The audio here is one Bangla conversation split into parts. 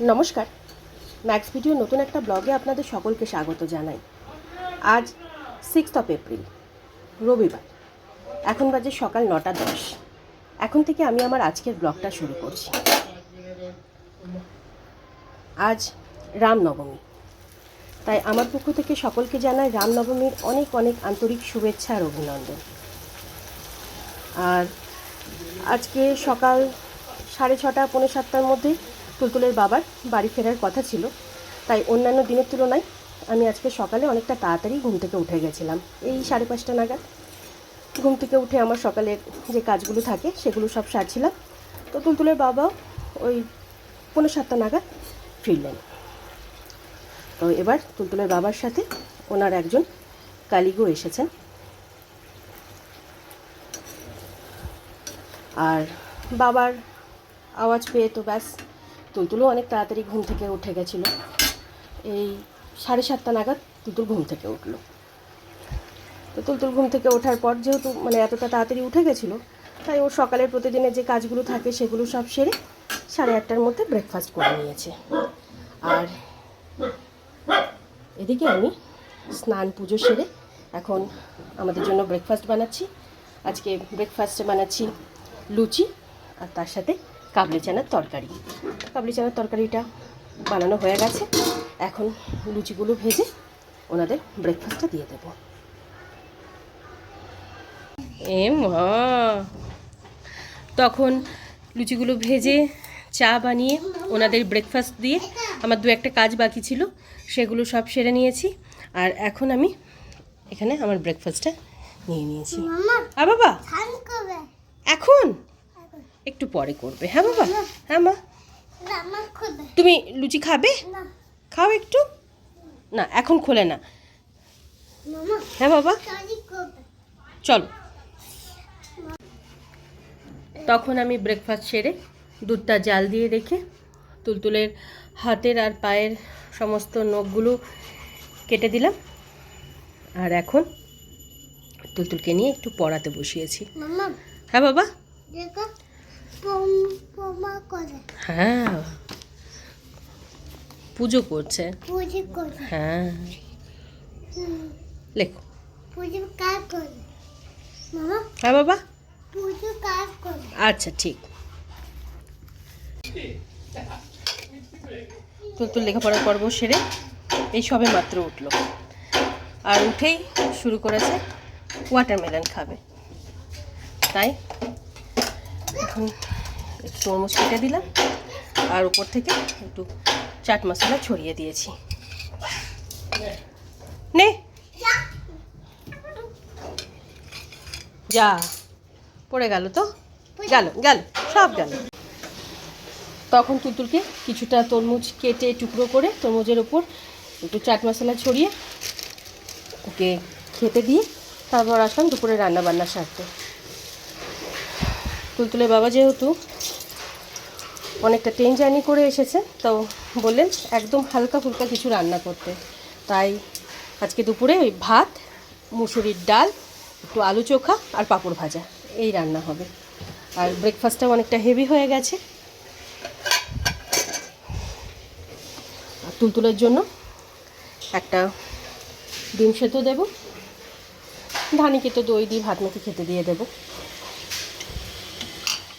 নমস্কার। ম্যাক্স ভিডিও নতুন একটা ব্লগে আপনাদের সকলকে স্বাগত জানাই। আজ সিক্সথ অফ এপ্রিল রবিবার। এখন বাজে সকাল নটা দশ। এখন থেকে আমি আমার আজকের ব্লগটা শুরু করছি। আজ রামনবমী। তাই আমার পক্ষ থেকে সকলকে জানাই রামনবমীর অনেক অনেক আন্তরিক শুভেচ্ছা আর অভিনন্দন। আর আজকে সকাল সাড়ে ছটা, পৌনে সাতটার মধ্যে তুলতুলের বাবার বাড়ি ফেরার কথা ছিল। তাই অন্যান্য দিনের তুলনায় আমি আজকে সকালে অনেকটা তাড়াতাড়ি ঘুম থেকে উঠে গেছিলাম। এই সাড়ে পাঁচটা নাগাদ ঘুম থেকে উঠে আমার সকালের যে কাজগুলো থাকে, সেগুলো সব সারছিলাম। তো তুলতুলের বাবাও ওই পনেরো সাতটা নাগাদ ফিরলেন। তো এবার তুলতুলের বাবার সাথে ওনার একজন কালিগো এসেছেন। আর বাবার আওয়াজ পেয়ে তো ব্যাস তুলতুলও অনেক তাড়াতাড়ি ঘুম থেকে উঠে গেছিল। এই সাড়ে সাতটা নাগাদ তুলতুল ঘুম থেকে উঠল। তো তুলতুল ঘুম থেকে ওঠার পর যেহেতু মানে এতটা তাড়াতাড়ি উঠে গেছিল, তাই ওর সকালের প্রতিদিনের যে কাজগুলো থাকে সেগুলো সব সেরে সাড়ে আটটার মধ্যে ব্রেকফাস্ট করে নিয়েছে। আর এদিকে আমি স্নান পুজো সেরে এখন আমাদের জন্য ব্রেকফাস্ট বানাচ্ছি। আজকে ব্রেকফাস্টে বানাচ্ছি লুচি আর তার সাথে কাবলি চানার তরকারি। কাবলি চানার তরকারিটা বানানো হয়ে গেছে। এখন লুচিগুলো ভেজে ওনাদের ব্রেকফাস্টটা দিয়ে দেবো। এ মা তখন লুচিগুলো ভেজে চা বানিয়ে ওনাদের ব্রেকফাস্ট দিয়ে আমার দু একটা কাজ বাকি ছিল সেগুলো সব সেরে নিয়েছি। আর এখন আমি এখানে আমার ব্রেকফাস্টটা নিয়ে নিয়েছি। আর বাবা এখন? একটু পরে করবে। হ্যাঁ বাবা? হ্যাঁ মা? তুমি লুচি খাবে? খাও একটু। না এখন খোলে না। হ্যাঁ বাবা? চলো। তখন আমি ব্রেকফাস্ট সেরে দুধটা জাল দিয়ে রেখে তুলতুলের হাতের আর পায়ের সমস্ত নখগুলো কেটে দিলাম। আর এখন তুলতুলকে নিয়ে একটু পড়াতে বসিয়েছি। হ্যাঁ বাবা? হ্যাঁ। পুজো করছে। হ্যাঁ। লেখো। হ্যাঁ বাবা। আচ্ছা ঠিক। তুলতুল লেখাপড়ার পর্ব সেরে এই সবে মাত্র উঠল। আর উঠেই শুরু করেছে ওয়াটারমেলন খাবে। তাই এখন একটু তরমুজ কেটে দিলাম। আর উপর থেকে একটু চাট মশলা ছড়িয়ে দিয়েছি। নে। যা, পড়ে গেল তো? গেল গেল, সব গেল। তখন তুলতুলকে কিছুটা তরমুজ কেটে টুকরো করে তরমুজের ওপর একটু চাট মশলা ছড়িয়ে ওকে খেতে দিয়ে তারপর আসলাম দুপুরে রান্না বান্না সারতে তুলতুলের বাবা যেহেতু অনেকটা ট্রেন জার্নি করে এসেছে, তো বললেন একদম হালকা ফুলকা কিছু রান্না করতে। তাই আজকে দুপুরে ওই ভাত, মুসুরির ডাল, একটু আলু চোখা আর পাঁপড় ভাজা। এই রান্না হবে। আর ব্রেকফাস্টটাও অনেকটা হেভি হয়ে গেছে। আর তুলতুলের জন্য একটা ডিম সেদ্ধ দেবো। ধানিকে তো দই দিয়ে ভাত মেখে খেতে দিয়ে দেবো।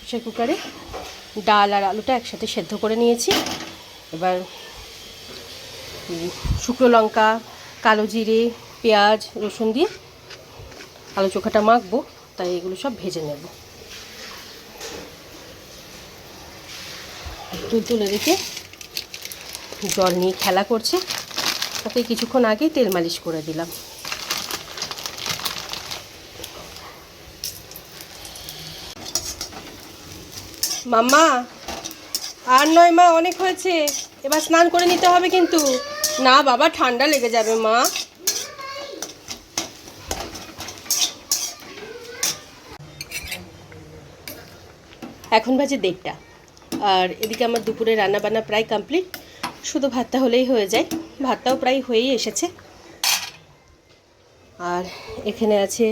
প্রেশার কুকারে ডাল আর আলুটা একসাথে সেদ্ধ করে নিয়েছি। এবার শুকনো লঙ্কা, কালো জিরে, পেঁয়াজ, রসুন দিয়ে আলু চোখাটা মাখবো, তাই এগুলো সব ভেজে নেব। তুলতুলে রেখে জল নিয়ে খেলা করছে। ওকে কিছুক্ষণ আগেই তেল মালিশ করে দিলাম। মাম্মা, আর নয় মা, অনেক হয়েছে। এবার স্নান করে নিতে হবে কিন্তু। না বাবা, ঠান্ডা লেগে যাবে মা। এখন বাজে দেড়টা। আর এদিকে আমার দুপুরে রান্না বান্না প্রায় কমপ্লিট। শুধু ভাতটা হলেই হয়ে যায়। ভাতটাও প্রায় হয়েই এসেছে। আর এখানে আছে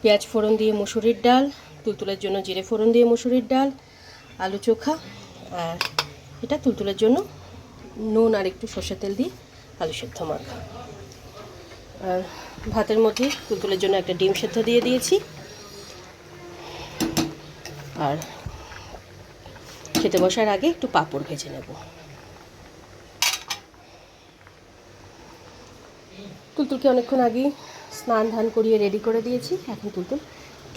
পেঁয়াজ ফোড়ন দিয়ে মুসুরির ডাল তুলতুলের জন্য জিরে ফোড়ন দিয়ে মুসুরির ডাল, আলু চোখা, আর এটা তুলতুলের জন্য নুন আর একটু সর্ষের তেল দিয়ে আলু সেদ্ধ মাখা। আর ভাতের মধ্যে তুলতুলের জন্য একটা ডিম সেদ্ধ দিয়ে দিয়েছি। আর খেতে বসার আগে একটু পাঁপড় ভেজে নেব। তুলতুলকে অনেকক্ষণ আগেই স্নান ধান করিয়ে রেডি করে দিয়েছি। এখন তুলতুল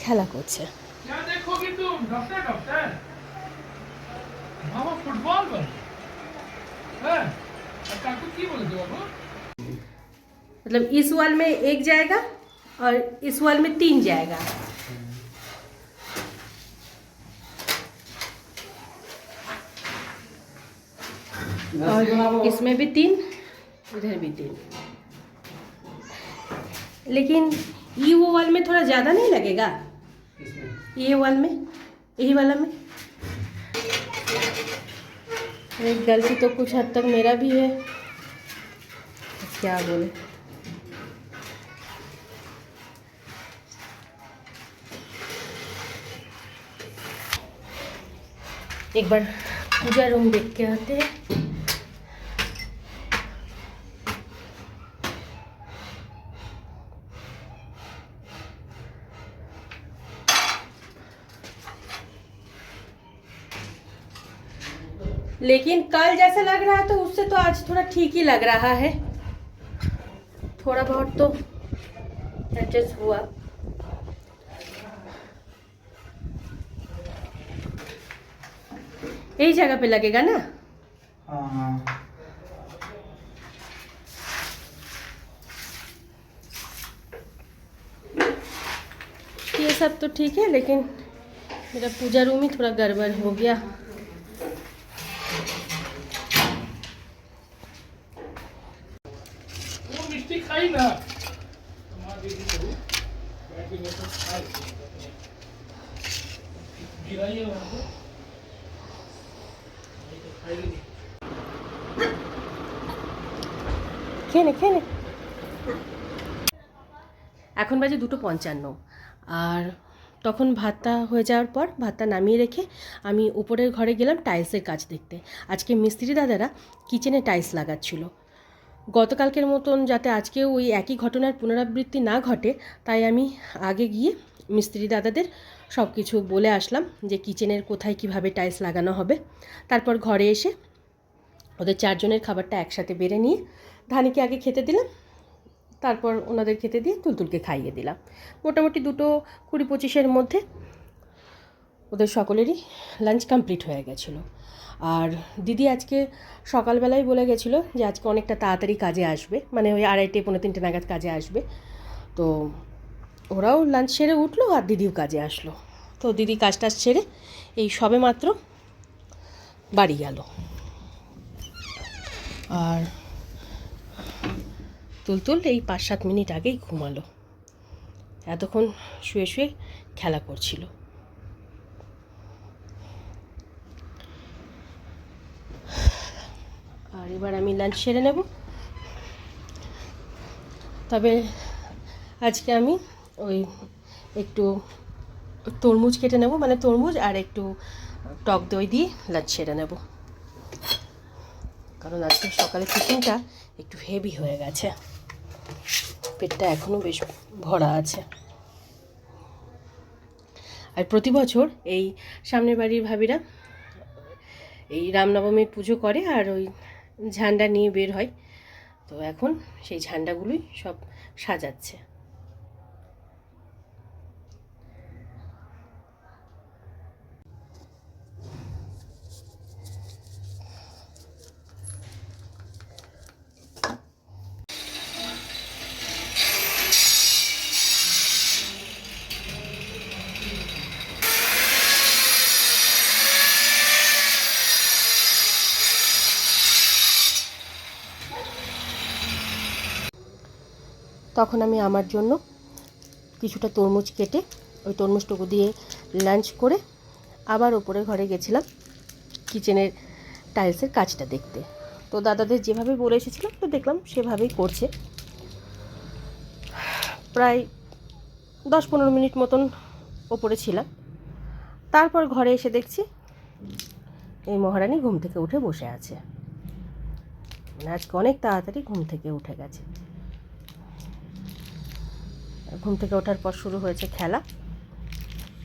খেলা করছে। डॉक्टर डॉक्टर मामा फुटबॉल बन हैं। काकू की बोले थे बाबू? मतलब इस वाल में एक जाएगा और इस वाल में तीन जाएगा। और इसमें भी तीन इधर भी तीन। लेकिन ये वो वाल में थोड़ा ज़्यादा नहीं लगेगा? ये वाल में? यही वाला में? गलती तो कुछ हद तक मेरा भी है। क्या बोले? एक बार पूजा रूम देख के आते हैं। लेकिन कल जैसा लग रहा था उससे तो आज थोड़ा ठीक ही लग रहा है। थोड़ा बहुत तो एडजस्ट हुआ। यही जगह पे लगेगा ना? हाँ। ये सब तो ठीक है लेकिन मेरा पूजा रूम ही थोड़ा गड़बड़ हो गया। খাই না। এখন বাজে দুটো পঞ্চান্ন। আর তখন ভাতটা হয়ে যাওয়ার পর ভাতটা নামিয়ে রেখে আমি উপরের ঘরে গেলাম টাইলসের কাজ দেখতে। আজকে মিস্ত্রি দাদারা কিচেনে টাইলস লাগাচ্ছিলো। গতকালকের মতন যাতে আজকেও ওই একই ঘটনার পুনরাবৃত্তি না ঘটে, তাই আমি আগে গিয়ে মিস্ত্রি দাদাদের সব কিছু বলে আসলাম যে কিচেনের কোথায় কীভাবে টাইলস লাগানো হবে। তারপর ঘরে এসে ওদের চারজনের খাবারটা একসাথে বেড়ে নিয়ে ধানিকে আগে খেতে দিলাম, তারপর ওনাদের খেতে দিয়ে তুলতুলকে খাইয়ে দিলাম। মোটামুটি দুটো কুড়ি পঁচিশের মধ্যে ওদের সকলেরই লাঞ্চ কমপ্লিট হয়ে গেছিল। আর দিদি আজকে সকালবেলায় বলে গেছিল যে আজকে অনেকটা তাড়াতাড়ি কাজে আসবে মানে ওই আড়াইটে পনেরো তিনটে নাগাদ কাজে আসবে। তো ওরাও লাঞ্চ সেরে উঠল আর দিদিও কাজে আসলো। তো দিদি কাজ টাজ সেরে এই সবে মাত্র বাড়ি গেল। আর তুলতুল এই পাঁচ সাত মিনিট আগেই ঘুমালো। এতক্ষণ শুয়ে শুয়ে খেলা করছিল। আর এবার আমি লাঞ্চ সেরে নেব। তবে আজকে আমি ওই একটু তরমুজ কেটে নেব মানে তরমুজ আর একটু টক দই দিয়ে লাঞ্চ সেরে নেব। কারণ আজকে সকালে টিফিনটা একটু হেভি হয়ে গেছে। পেটটা এখনও বেশ ভরা আছে। আর প্রতি বছর এই সামনের বাড়ির ভাবিরা এই রামনবমীর পুজো করে আর ওই ঝান্ডা নিয়ে বের হয়। তো এখন সেই ঝান্ডাগুলোই সব সাজাচ্ছে। তখন আমি আমার জন্য কিছুটা তরমুজ কেটে ওই তরমুজটুকু দিয়ে লাঞ্চ করে আবার ওপরে ঘরে গেছিলাম কিচেনের টাইলসের কাজটা দেখতে। তো দাদাদের যেভাবে বলে এসেছিলাম তো দেখলাম সেভাবেই করছে। প্রায় দশ পনেরো মিনিট মতন ওপরে ছিলাম। তারপর ঘরে এসে দেখছি এই মহারানী ঘুম থেকে উঠে বসে আছে। মানে আজকে অনেক তাড়াতাড়ি ঘুম থেকে উঠে গেছে। ঘুম থেকে ওঠার পর শুরু হয়েছে খেলা।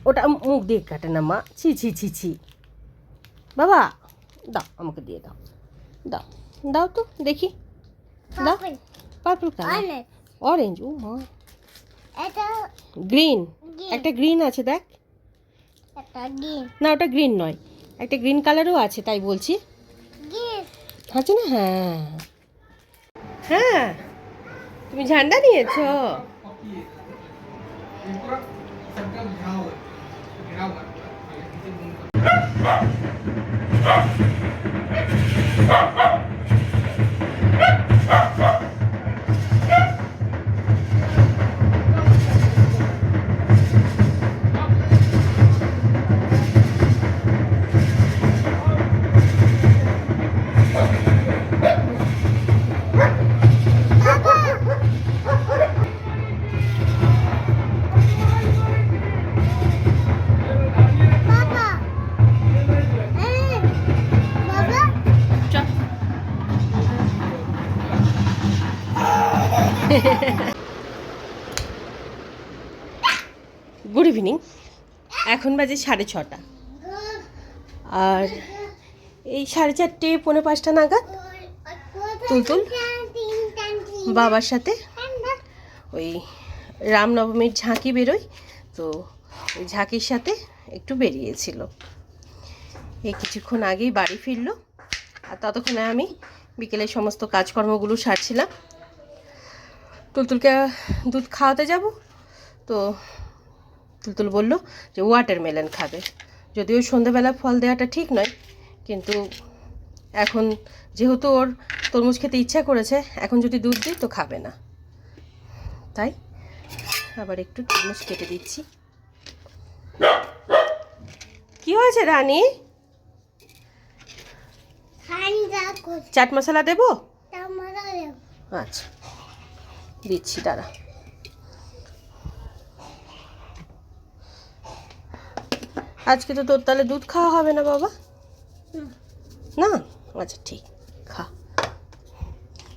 ওটা মুখ দিয়ে কাটে না মা। ছি ছি ছি ছি। বাবা দাও আমাকে দিয়ে দাও। দাও দাও তো দেখি। দাও. পার্পল কালার অরেঞ্জ ও মা। এটা গ্রিন একটা গ্রিন আছে দেখ। না ওটা গ্রিন নয়। একটা গ্রিন কালারও আছে তাই বলছি। আছে না? হ্যাঁ। হ্যাঁ। তুমি ঝান্ডা নিয়েছো? ये पूरा सर्कल घिरा हुआ বাজে সাড়ে ছটা। আর এই সাড়ে চারটে, পৌনে পাঁচটা নাগাদ তুলতুল বাবার সাথে ওই রামনবমীর ঝাঁকি বেরোয়, তো ওই ঝাঁকির সাথে একটু বেরিয়েছিল। এই কিছুক্ষণ আগেই বাড়ি ফিরলো, আর ততক্ষণে আমি বিকেলে সমস্ত কাজকর্মগুলো সারছিলাম। তুলতুলকে দুধ খাওয়াতে যাব, তো তুলতুল বলল যে ওয়াটারমেলন খাবে। যদিও সন্ধেবেলা ফল দেওয়াটা ঠিক নয় কিন্তু এখন যেহেতু ওর তরমুজ খেতে ইচ্ছা করেছে এখন যদি দুধ দিই তো খাবে না। তাই আবার একটু তরমুজ কেটে দিচ্ছি। কি হয়েছে রানী? চাট মশলা দেবো। আচ্ছা দিচ্ছি দাঁড়া। আজকে তো তোর তাহলে দুধ খাওয়া হবে না বাবা? না? আচ্ছা ঠিক খা।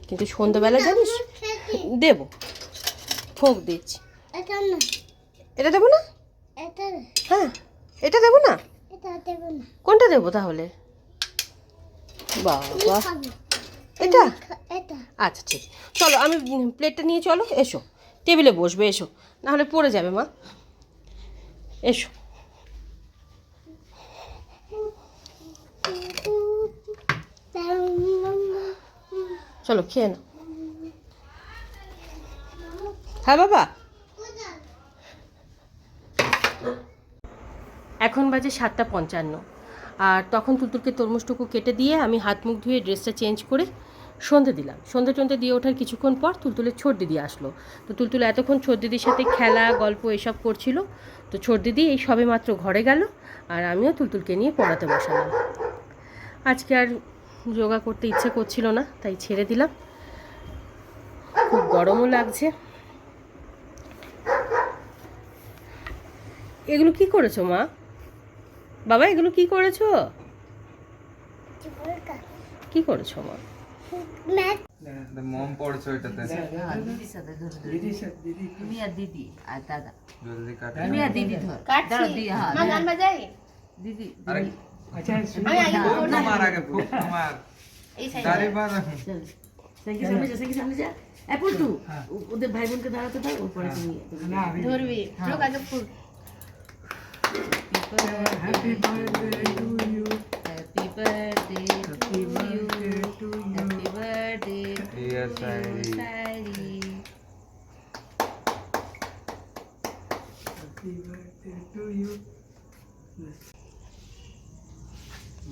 কিন্তু সন্ধ্যাবেলা জানিস দেব। ফোক দিচ্ছি। এটা দেবো না? হ্যাঁ এটা দেবো না? কোনটা দেবো তাহলে? বাবা। এটা। আচ্ছা ঠিক। চলো আমি প্লেটটা নিয়ে চলো এসো। টেবিলে বসবে এসো। নাহলে পড়ে যাবে মা। এসো। চলো, খেয়ে না হ্যাঁ বাবা? এখন বাজে সাতটা পঞ্চান্ন। আর তখন তুলতুলকে তরমুজটুকু কেটে দিয়ে আমি হাত মুখ ধুয়ে ড্রেসটা চেঞ্জ করে সন্ধে দিলাম। সন্ধে টন্ধে দিয়ে ওঠার কিছুক্ষণ পর তুলতুলের ছোট দিদি আসলো। তো তুলতুল এতক্ষণ ছোট দিদির সাথে খেলা, গল্প এসব করছিল। তো ছোট দিদি এই সবে মাত্র ঘরে গেল আর আমিও তুলতুলকে নিয়ে পড়াতে বসালাম। আজকে আর যোগা করতে ইচ্ছে করছিল না তাই ছেড়ে দিলাম। খুব গরমও লাগছে। এগুলো কি করেছ মা? বাবা এগুলো কি করেছ? কি করেছ মা? দিদি। আর দিদি। দিদি। अच्छा ফুক না মার আগে ফুক না মার তারে বার চল সাইকেল সামনে যা সাইকেল সামনে যা এ পল্টু ও- ওদের ভাই বোনকে দাঁড়াতে দাও ওপরে তুমি ना अभी ধরবি happy birthday to you happy birthday to you happy birthday yes I সাইরি happy birthday to you দিদিকে খাওয়া মোমবাতি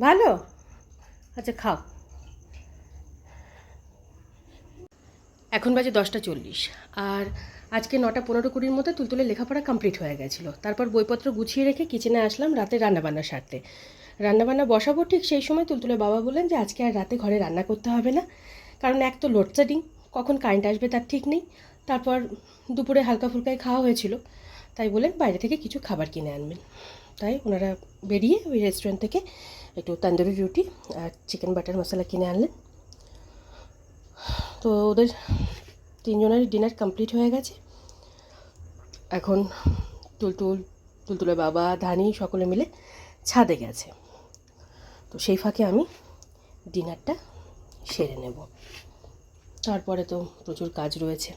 ভালো? আচ্ছা খাও। এখন বাজে দশটা চল্লিশ। আর আজকে নটা পনেরো কুড়ির মধ্যে তুলতুলে লেখাপড়া কমপ্লিট হয়ে গেছিল। তারপর বইপত্র গুছিয়ে রেখে কিচেনে আসলাম রাতে রান্নাবান্না সারতে। রান্নাবান্না বসাবো ঠিক সেই সময় তুলতুলে বাবা বললেন যে, আজকে আর রাতে ঘরে রান্না করতে হবে না। কারণ এক তো লোডশেডিং কখন কারেন্ট আসবে তার ঠিক নেই। তারপর দুপুরে হালকা ফুলকায় খাওয়া হয়েছিল। তাই বলেন বাইরে থেকে কিছু খাবার কিনে আনবেন। তাই ওনারা বেরিয়ে ওই রেস্টুরেন্ট থেকে একটু তন্দুরি রুটি আর চিকেন বাটার মশলা কিনে আনলেন তো ওদের তিনজনের ডিনার কমপ্লিট হয়ে গেছে। এখন তুলতুল, তুলতুলের বাবা, ধানি সকলে মিলে ছাদে গেছে। তো সেই ফাঁকে আমি ডিনারটা সেরে নেব। তারপরে তো প্রচুর কাজ রয়েছে।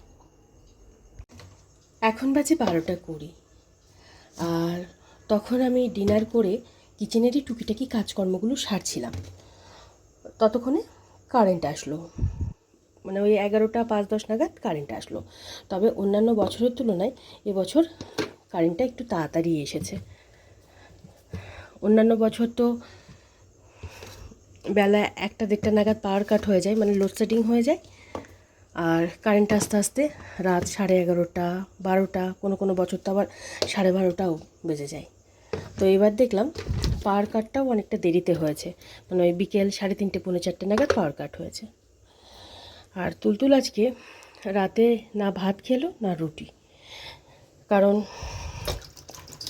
এখন বাজে বারোটা কুড়ি। আর তখন আমি ডিনার করে কিচেনেরই টুকিটাকি কাজকর্মগুলো সারছিলাম। ততক্ষণে কারেন্ট আসলো। মানে ওই এগারোটা পাঁচ দশ নাগাদ কারেন্ট আসলো। তবে অন্যান্য বছরের তুলনায় এবছর কারেন্টটা একটু তাড়াতাড়ি এসেছে। অন্যান্য বছর তো বেলা একটা দেড়টা নাগাদ পাওয়ার কাট হয়ে যায় মানে লোডশেডিং হয়ে যায়। আর কারেন্ট আস্তে আস্তে রাত সাড়ে এগারোটা, বারোটা, কোনো কোনো বছর তো আবার সাড়ে বারোটাও বেজে যায়। তো এবার দেখলাম পাওয়ার কাটটাও অনেকটা দেরিতে হয়েছে। মানে ওই বিকেল সাড়ে তিনটে, পৌনে চারটে নাগাদ পাওয়ার কাট হয়েছে। আর তুলতুল আজকে রাতে না ভাত খেলো, না রুটি। কারণ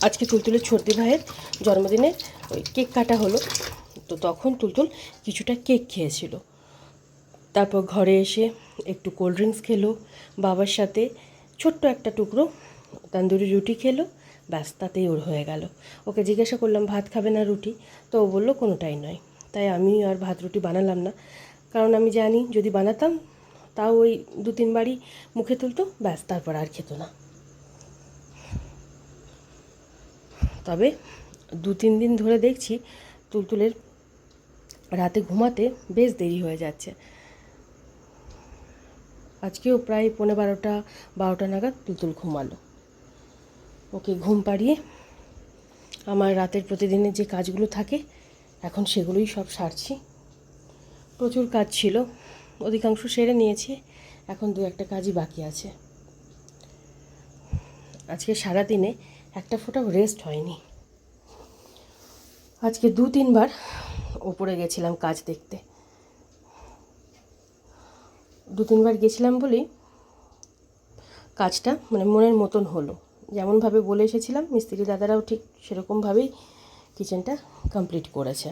আজকে তুলতুলের ছর্দি ভাইয়ের জন্মদিনে ওই কেক কাটা হলো। তো তখন তুলতুল কিছুটা কেক খেয়েছিল। তারপর ঘরে এসে একটু কোল্ড ড্রিঙ্কস খেলো। বাবার সাথে ছোট্ট একটা টুকরো তান্দুরি রুটি খেলো। ব্যাস ওর হয়ে গেল। ওকে জিজ্ঞাসা করলাম, ভাত খাবে না রুটি? তো ও বলল, কোনোটাই নয়। তাই আমি আর ভাত রুটি বানালাম না। কারণ আমি জানি, যদি বানাতাম, তাও ওই দু তিনবারই মুখে তুলতো, ব্যাস, তারপর আর খেত না। তবে দু তিন দিন ধরে দেখছি, তুলতুলের রাতে ঘুমাতে বেশ দেরি হয়ে যাচ্ছে। আজকেও প্রায় পনেরো বারোটা বারোটা নাগাদ তুলতুল ঘুমালো। ওকে ঘুম পাড়িয়ে আমার রাতের প্রতিদিনের যে কাজগুলো থাকে, এখন সেগুলোই সব সারছি। প্রচুর কাজ ছিল, অধিকাংশ সেরে নিয়েছি, এখন দু একটা কাজই বাকি আছে। আজকে সারাদিনে একটা ফোটাও রেস্ট হয়নি। আজকে দু তিনবার ওপরে গেছিলাম কাজ দেখতে। দু তিনবার গেছিলাম বলেই কাজটা মানে মনের মতন হলো। যেমনভাবে বলে এসেছিলাম, মিস্ত্রি দাদারাও ঠিক সেরকমভাবেই কিচেনটা কমপ্লিট করেছে।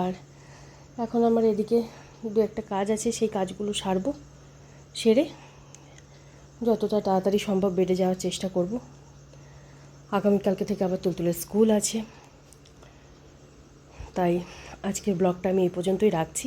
আর এখন আমার এদিকে দু একটা কাজ আছে, সেই কাজগুলো সারবো, সেরে যতটা তাড়াতাড়ি সম্ভব বেডে যাওয়ার চেষ্টা করব। আগামীকালকে থেকে আবার তুলতুলের স্কুল আছে, তাই আজকের ব্লগটা আমি এই পর্যন্তই রাখছি।